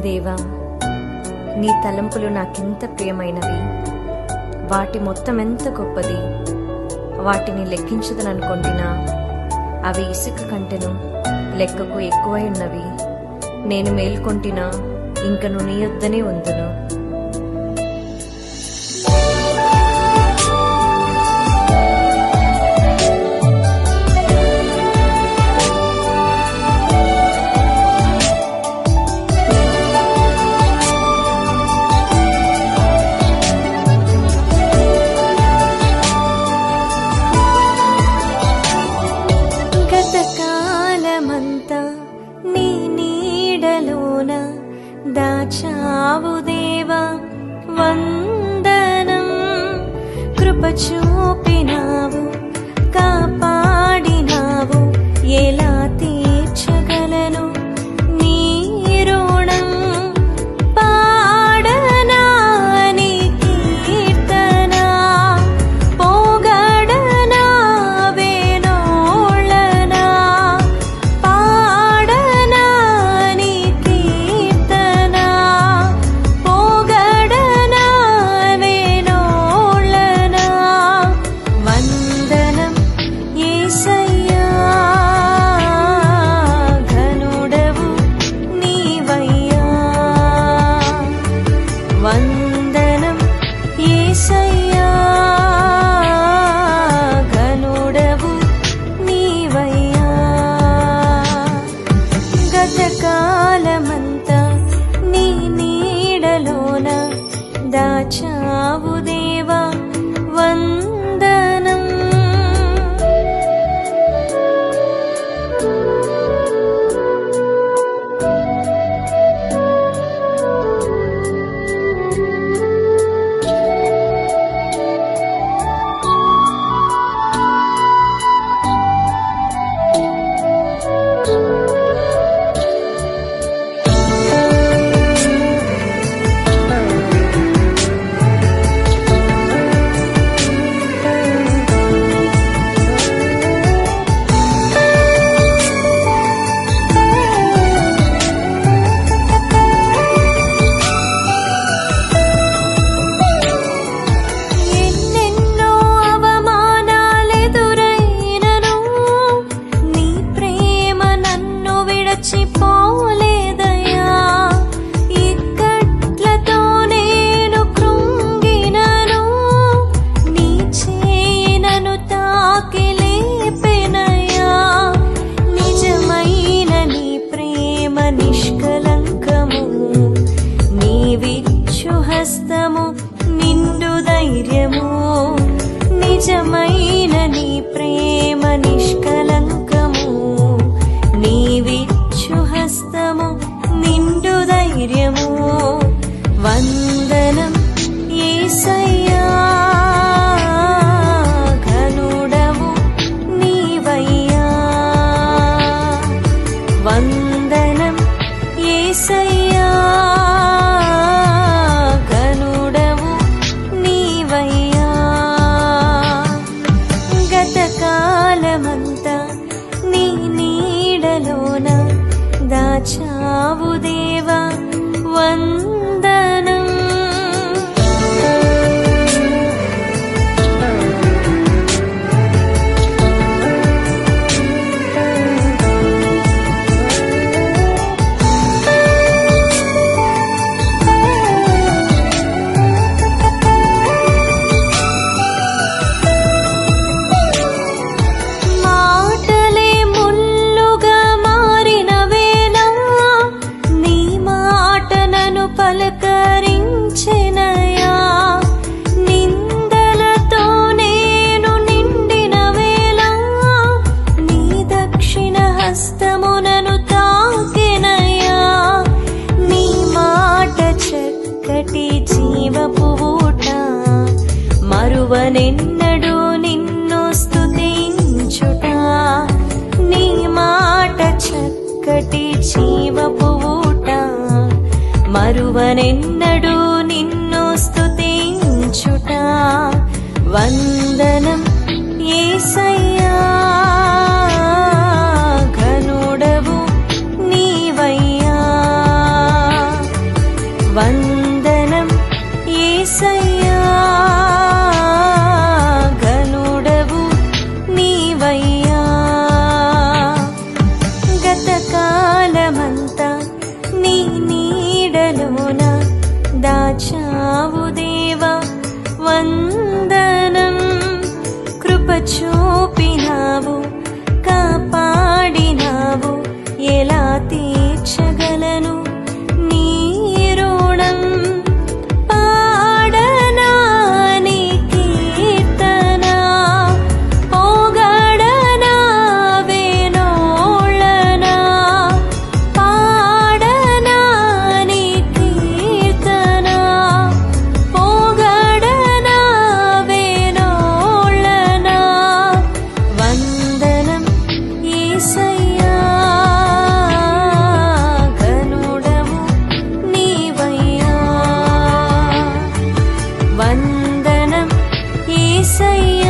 దేవా నీ తలంపులు నాకెంత ప్రియమైనవి. వాటి మొత్తం ఎంత గొప్పది. వాటిని లెక్కించదననుకుంటున్నా అవి ఇసుక కంటెను లెక్కకు ఎక్కువై ఉన్నవి. నేను మేల్కొంటినా ఇంకను నీ యొద్దనే ఉందును. वन्दनं कृपचोऽपि नाम् कदाचावुदे హస్తము నిండు ధైర్యము. నిజమైన నీ ప్రేమ నిష్కలంకము. నీవిచ్చు హస్తము నిండు ధైర్యము. ु देव పలకరించెనయా నిందలతో నేను నిండిన వేళ నీ దక్షిణ హస్తమునను తాకెనయా? నీ మాట చక్కటి జీవపు ఊట వందనం ఏసయ్యా ఘనుడవు నీవయ్యా. వందనం ఏసయ్యా ఘనుడవు నీవయ్యా. గతకాలమంతా నీ నీడలోన దాచావు దేవా. 춤 వందనం యేసయ్యా